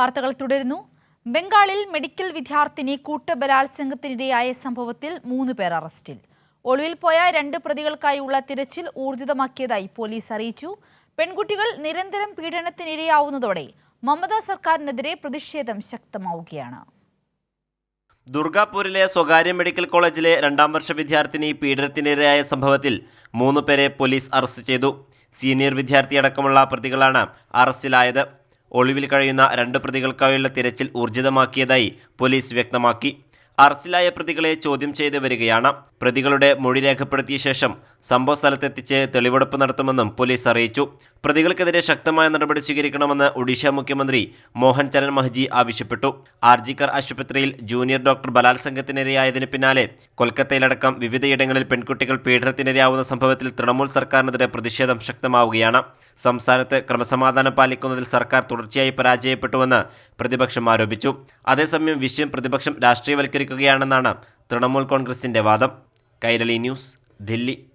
വാർത്തകൾ തുടരുന്നു. ബംഗാളിൽ മെഡിക്കൽ വിദ്യാർത്ഥിനി കൂട്ടബലാത്സംഗത്തിനിരയായ സംഭവത്തിൽ മൂന്ന് പേർ അറസ്റ്റിൽ. ഒളിവിൽ പോയ രണ്ട് പ്രതികൾക്കായുള്ള തിരച്ചിൽ ഊർജിതമാക്കിയതായി പോലീസ് അറിയിച്ചു. പെൺകുട്ടികൾ നിരന്തരം പീഡനത്തിനിരയാവുന്നതോടെ മമതാ സർക്കാരിനെതിരെ പ്രതിഷേധം ശക്തമാവുകയാണ്. ദുർഗാപൂരിലെ സ്വകാര്യ മെഡിക്കൽ കോളേജിലെ രണ്ടാം വർഷ വിദ്യാർത്ഥിനി പീഡനത്തിനിരയായ സംഭവത്തിൽ മൂന്ന് പേരെ പോലീസ് അറസ്റ്റ് ചെയ്തു. സീനിയർ വിദ്യാർത്ഥിയടക്കമുള്ള പ്രതികളാണ് അറസ്റ്റിലായത്. ഒളിവിൽ കഴിയുന്ന രണ്ട് പ്രതികൾക്കായുള്ള തിരച്ചിൽ ഊർജിതമാക്കിയതായി പോലീസ് വ്യക്തമാക്കി. അറസ്റ്റിലായ പ്രതികളെ ചോദ്യം ചെയ്ത് വരികയാണ്. പ്രതികളുടെ മൊഴി രേഖപ്പെടുത്തിയ ശേഷം സംഭവ സ്ഥലത്തെത്തിച്ച് തെളിവെടുപ്പ് നടത്തുമെന്നും പോലീസ് അറിയിച്ചു. പ്രതികൾക്കെതിരെ ശക്തമായ നടപടി സ്വീകരിക്കണമെന്ന് ഒഡീഷ മുഖ്യമന്ത്രി മോഹൻ ചരൺ മഹ്ജി ആവശ്യപ്പെട്ടു. ആർജിക്കർ ആശുപത്രിയിൽ ജൂനിയർ ഡോക്ടർ ബലാത്സംഗത്തിനിരയായതിനു പിന്നാലെ കൊൽക്കത്തയിലടക്കം വിവിധയിടങ്ങളിൽ പെൺകുട്ടികൾ പീഡനത്തിനിരയാവുന്ന സംഭവത്തിൽ തൃണമൂൽ സർക്കാരിനെതിരെ പ്രതിഷേധം ശക്തമാവുകയാണ്. സംസ്ഥാനത്ത് ക്രമസമാധാനം പാലിക്കുന്നതിൽ സർക്കാർ തുടർച്ചയായി പരാജയപ്പെട്ടുവെന്ന് പ്രതിപക്ഷം ആരോപിച്ചു. അതേസമയം വിഷയം പ്രതിപക്ഷം രാഷ്ട്രീയവൽക്കരിക്കുകയാണെന്നാണ് തൃണമൂൽ കോൺഗ്രസിന്റെ വാദം. കൈരളി ന്യൂസ് ദില്ലി.